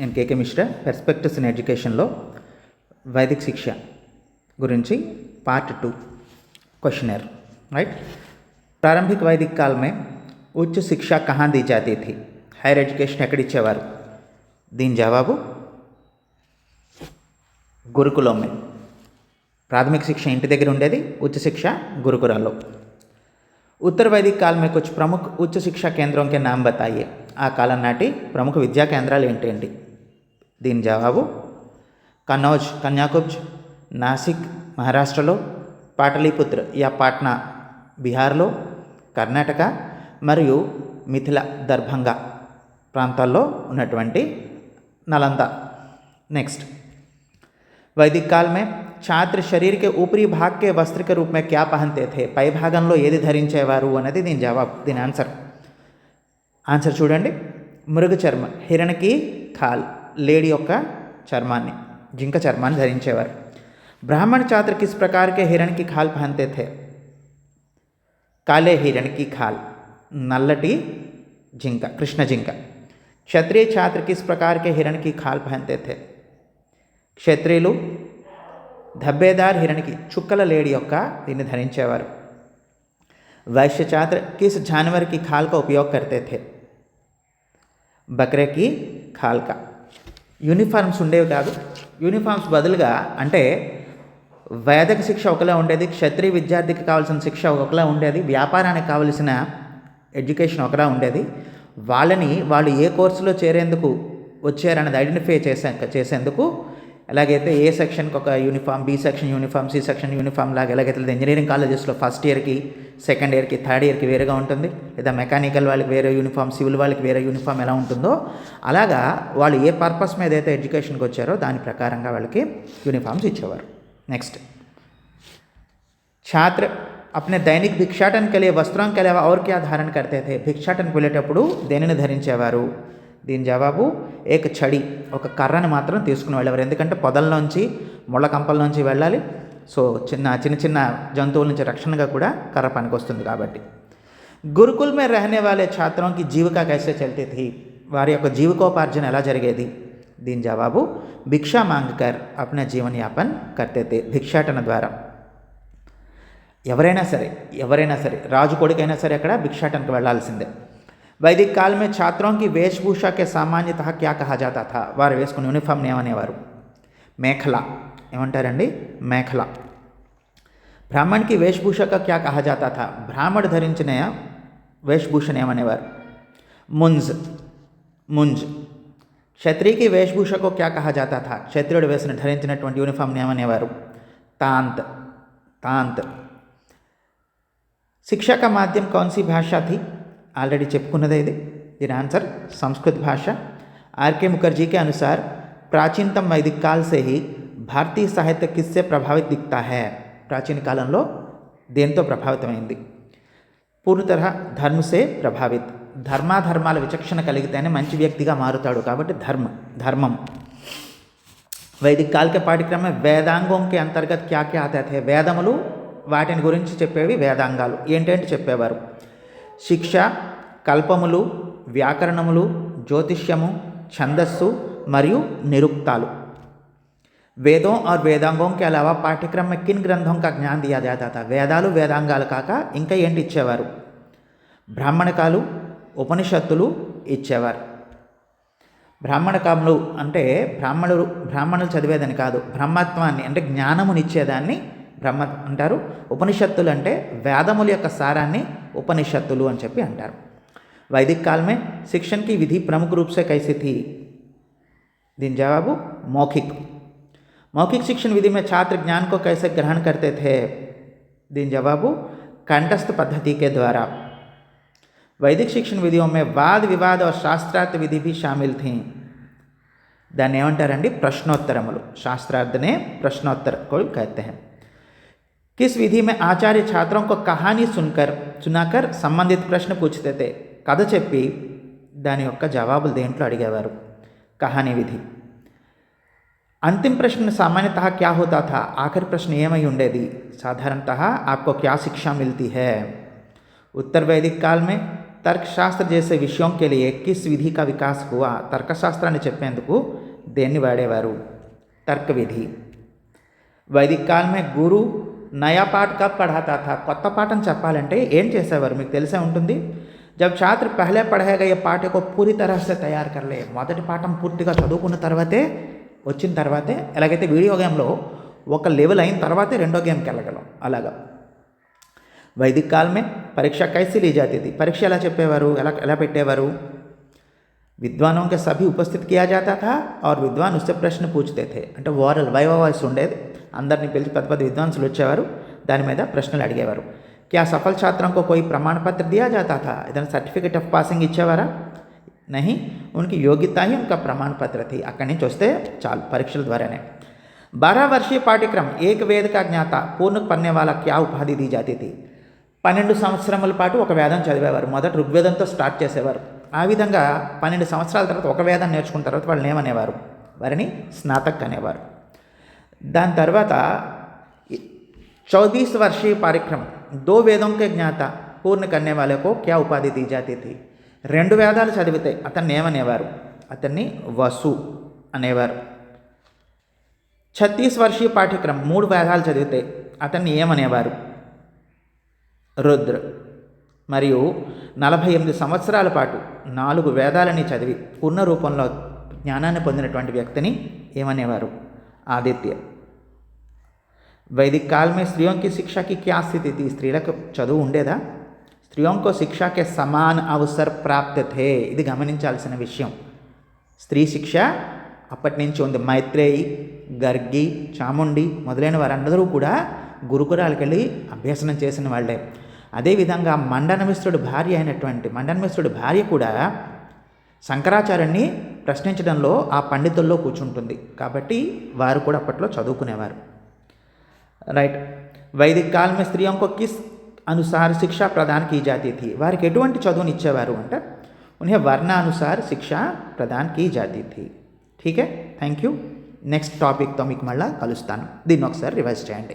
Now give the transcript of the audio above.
నేను కేకే Mishra perspectives in ఎడ్యుకేషన్లో వైదిక శిక్ష గురించి పార్ట్ టూ క్వశ్చనర్ రైట్ ప్రారంభిక వైదిక కాలమే ఉచ్చ శిక్ష కహాంది कहाँ दी హైయర్ ఎడ్యుకేషన్ ఎక్కడిచ్చేవారు దీని జవాబు గురుకులమే. ప్రాథమిక శిక్ష ఇంటి దగ్గర ఉండేది ఉచ్చ శిక్ష గురుకురాల్లో ఉత్తర వైదిక కాలమే కొంచెం ప్రముఖ ఉచ్చ శిక్షా शिक्षा केंद्रों के ఆ కాలం నాటి ప్రముఖ విద్యా కేంద్రాలు ఏంటి దీని జవాబు కన్నౌజ్ కన్యాకుబ్జ్ నాసిక్ మహారాష్ట్రలో పాటలీపుత్ర యా పాట్నా బీహార్లో కర్ణాటక మరియు మిథిల దర్భంగా ప్రాంతాల్లో ఉన్నటువంటి నలంద నెక్స్ట్ वैदिक काल में छात्र शरीर के ऊपरी भाग के वस्त्र के रूप में क्या पहनते थे పై భాగంలో ఏది ధరించేవారు అనేది దీని జవాబు దీని ఆన్సర్ ఆన్సర్ చూడండి మృగ చర్మ హిరణకి ఖాల్ లేడీ యొక్క చర్మాన్ని జింక చర్మాన్ని ధరించేవారు బ్రాహ్మణ छात्र किस प्रकार के हिरण की खाल पहनते थे కాలే హిరణ్ కి ఖాల్ నల్లటి జింక కృష్ణ జింక క్షత్రియ छात्र किस प्रकार के हिरण की खाल पहनते थे క్షత్రియులు धब्बेदार हिरण की చుక్కల లేడి యొక్క దీన్ని ధరించేవారు वैश्य छात्र किस जानवर की खाल का उपयोग करते थे యూనిఫామ్స్ ఉండేవి కాదు. యూనిఫామ్స్ బదులుగా అంటే వేదక శిక్ష ఒకలా ఉండేది క్షత్రియ విద్యార్థికి కావాల్సిన శిక్ష ఒకలా ఉండేది వ్యాపారానికి కావలసిన ఎడ్యుకేషన్ ఒకలా ఉండేది. వాళ్ళని వాళ్ళు ఏ కోర్సులో చేరేందుకు వచ్చారన్నది ఐడెంటిఫై చేసే చేసేందుకు ఎలాగైతే ఏ సెక్షన్కి ఒక uniform B section uniform C section uniform లాగా ఎలాగైతే ఇంజనీరింగ్ కాలేజెస్లో ఫస్ట్ ఇయర్కి సెకండ్ ఇయర్కి థర్డ్ ఇయర్కి వేరేగా ఉంటుంది లేదా మెకానికల్ వాళ్ళకి వేరే యూనిఫామ్ సివిల్ వాళ్ళకి వేరే యూనిఫామ్ ఎలా ఉంటుందో అలాగా వాళ్ళు ఏ పర్పస్ మీద అయితే ఎడ్యుకేషన్కి వచ్చారో దాని ప్రకారంగా వాళ్ళకి యూనిఫామ్స్ ఇచ్చేవారు నెక్స్ట్ छात्र अपने दैनिक भिक्षाटन के लिए वस्त्रों के अलावा और क्या धारण करते थे భిక్షాటనకు వెళ్ళేటప్పుడు దేనిని ధరించేవారు దీని జవాబు ఏక చడి ఒక కర్రని మాత్రం తీసుకుని వెళ్ళేవారు ఎందుకంటే పొదల్లోంచి ముళ్ళ కంపల్లోంచి వెళ్ళాలి సో చిన్న చిన్న చిన్న జంతువుల నుంచి రక్షణగా కూడా కర్ర పనికొస్తుంది కాబట్టి. గురుకుల్ మే రహనే వాలే ఛాత్రంకి జీవికా కైసే చల్తీ వారి యొక్క జీవికోపార్జన ఎలా జరిగేది? దీని జవాబు భిక్షా మాంగకర్ అప్న జీవన యాపన్ కట్టేతే భిక్షాటన ద్వారా. ఎవరైనా సరే ఎవరైనా సరే రాజు కొడుకైనా సరే అక్కడ భిక్షాటనకు వెళ్ళాల్సిందే వైదిక కాలమే ఛాత్రంకి వేషభూషకే సామాన్యత క్యా కహా జాతా వారు వేసుకునే యూనిఫామ్ని ఏమనేవారు? మేఖలా. ఏమంటారండి? మేఖల. బ్రాహ్మణ్కి క్యా కహా జాతా థా? బ్రాహ్మణ్ ధరించిన వేషభూషణ ఏమనేవారు ముంజ్. ముంజ్. క్షత్రియకి వేషభూషకు క్యా కహా జాతా క్షత్రియుడు వేసిన ధరించినటువంటి యూనిఫామ్ని ఏమనేవారు తాంత్. తాంత్. శిక్షక మాధ్యం కౌన్సీ భాష థీ? ఆల్రెడీ చెప్పుకున్నదే ఇది. దీని ఆన్సర్ సంస్కృత భాష. ఆర్కే ముఖర్జీ కే అనుసార్ ప్రాచీనతం వైదిక కాల్ సే భారతీయ సాహిత్య కిస్సే ప్రభావిత దిక్తా హే. ప్రాచీన కాలంలో దేంతో ప్రభావితమైంది? పూర్ణ ధర్మసే ప్రభావిత్. ధర్మాధర్మాల విచక్షణ కలిగితేనే మంచి వ్యక్తిగా మారుతాడు కాబట్టి ధర్మ ధర్మం. వైదిక కాలిక పాఠ్యక్రమ వేదాంగంకి అంతర్గత క్యా క్యా ఆతే వేదములు వాటిని గురించి చెప్పేవి వేదాంగాలు. ఏంటంటే చెప్పేవారు? శిక్ష కల్పములు వ్యాకరణములు జ్యోతిష్యము ఛందస్సు మరియు నిరుక్తాలు. వేదం ఆర్ వేదాంగంకి के పాఠ్యక్రమ కిన్ గ్రంథం కా జ్ఞాన్ దియా ज्ञान వేదాలు వేదాంగాలు కాక ఇంకా ఏంటి ఇచ్చేవారు బ్రాహ్మణకాలు ఉపనిషత్తులు ఇచ్చేవారు బ్రాహ్మణకాములు అంటే బ్రాహ్మణులు బ్రాహ్మణులు చదివేదని కాదు బ్రహ్మత్వాన్ని అంటే జ్ఞానమునిచ్చేదాన్ని బ్రహ్మ అంటారు. ఉపనిషత్తులు అంటే వేదముల యొక్క సారాన్ని ఉపనిషత్తులు అని చెప్పి అంటారు. వైదిక కాలమే శిక్షణకి విధి ప్రముఖ రూపసే प्रमुख దీని జవాబు మౌఖిక్. मौखिक शिक्षण विधि में छात्र ज्ञान को कैसे ग्रहण करते थे दिन जवाब कंठस्थ पद्धति के द्वारा वैदिक शिक्षण विधियों में वाद विवाद और शास्त्रार्थ विधि भी शामिल थी దాన్ని ఏమంటారండి ప్రశ్నోత్తరములు శాస్త్రార్థనే ప్రశ్నోత్తర को कहते हैं किस विधि में आचार्य छात्रों को कहानी सुनकर सुनाकर संबंधित प्रश्न पूछते थे కథ చెప్పి దాని యొక్క జవాబులు దేంట్లో అడిగేవారు కహానీ విధి अंतिम प्रश्न సామాన్యత क्या होता था? ఆఖరి ప్రశ్న ఏమై ఉండేది సాధారణత आपको క్యా శిక్ష మిల్తి హే ఉత్తర వైదిక काल తర్కశాస్త్ర చేసే విషయం के लिए किस కా వికాస్ विकास తర్కశాస్త్రాన్ని చెప్పేందుకు దేన్ని వాడేవారు? తర్క విధి వైదిక కాలమే గురు నయా పాఠ కా పఢాతా థా కొత్త పాఠం చెప్పాలంటే ఏం చేసేవారు? మీకు తెలిసే ఉంటుంది? జబ్ ఛాత్ర పహలే పఢేగా ఈ పాఠ్యకు పూరి తరహ తయారు కర్లే మొదటి పాఠం పూర్తిగా చదువుకున్న తర్వాతే వచ్చిన తర్వాతే ఎలాగైతే వీడియో గేమ్లో ఒక లెవెల్ అయిన తర్వాతే రెండో గేమ్కి వెళ్ళగలం. అలాగ. వైదిక కాలమే పరీక్ష కైసిలీ జాతీతి పరీక్ష ఎలా చెప్పేవారు? ఎలా ఎలా పెట్టేవారు? విద్వానం के सभी ఉపస్థితి కియా జాతా థా ఆర్ విద్వాన్ उससे ప్రశ్న पूछते థే అంటే ఓరల్ వైవ వాయిస్ ఉండేది. అందరినీ పిలిచి పెద్ద పెద్ద విద్వాంసులు వచ్చేవారు. దాని మీద ప్రశ్నలు అడిగేవారు. క్యా సఫల్ ఛాత్రంకు కోయి ప్రమాణపత్ర దియా జాతా థా ఏదైనా సర్టిఫికేట్ ఆఫ్ పాసింగ్ ఇచ్చేవారా? नहीं उनकी योग्यता ही उनका प्रमाण पत्र थी అక్కడి నుంచి వస్తే చాలు పరీక్షల ద్వారానే बारह वर्षीय पाठ्यक्रम एक वेद का ज्ञाता पूर्ण पढ़ने वाला क्या उपाधि दी जाती थी పన్నెండు సంవత్సరముల పాటు ఒక వేదం చదివేవారు మొదట ఋగ్వేదంతో స్టార్ట్ చేసేవారు ఆ విధంగా పన్నెండు సంవత్సరాల తర్వాత ఒక వేదం నేర్చుకున్న తర్వాత వాళ్ళని ఏమనేవారు వారిని స్నాతక్ అనేవారు దాని తర్వాత चौबीस वर्षीय कार्यक्रम दो वेदों के ज्ञाता పూర్ణ కన్నే వాళ్ళకు క్యా ఉపాధి दी जाती थी రెండు వేదాలు చదివితే అతన్ని ఏమనేవారు? అతన్ని వసు అనేవారు. ఛత్తీస్ వర్షీయ పాఠ్యక్రమం మూడు వేదాలు చదివితే అతన్ని ఏమనేవారు? రుద్ర. మరియు నలభై ఎనిమిది సంవత్సరాల పాటు నాలుగు వేదాలని చదివి పూర్ణ రూపంలో జ్ఞానాన్ని పొందినటువంటి వ్యక్తిని ఏమనేవారు? ఆదిత్య. వైదిక కాలమే స్త్రీయోంకి శిక్షకి క్యా స్థితి? స్త్రీలకు చదువు ఉండేదా? స్త్రియోं को शिक्षा के समान अवसर प्राप्त थे ఇది గమనించాల్సిన విషయం స్త్రీ శిక్ష అప్పటి నుంచి ఉంది మైత్రేయి గర్గి చాముండి మొదలైన వారందరూ కూడా గురుకురాలకు వెళ్ళి అభ్యసనం చేసిన వాళ్ళే అదేవిధంగా మండనమిశ్రుడు భార్య అయినటువంటి మండనమిశ్రుడి భార్య కూడా శంకరాచార్యుని ప్రశ్నించడంలో ఆ పండితుల్లో కూర్చుంటుంది కాబట్టి వారు కూడా అప్పట్లో చదువుకునేవారు రైట్ వైదిక కాల్ में स्त्रियों को किस अनुसार शिक्षा प्रदान की जाती थी వారికి ఎటువంటి చదువుని ఇచ్చేవారు అంటే? उन्हें वर्णानुसार शिक्षा प्रदान की जाती थी ठीक है थैंक यू నెక్స్ట్ టాపిక్తో మీకు మళ్ళీ కలుస్తాను. దీన్ని ఒకసారి రివైజ్ చేయండి.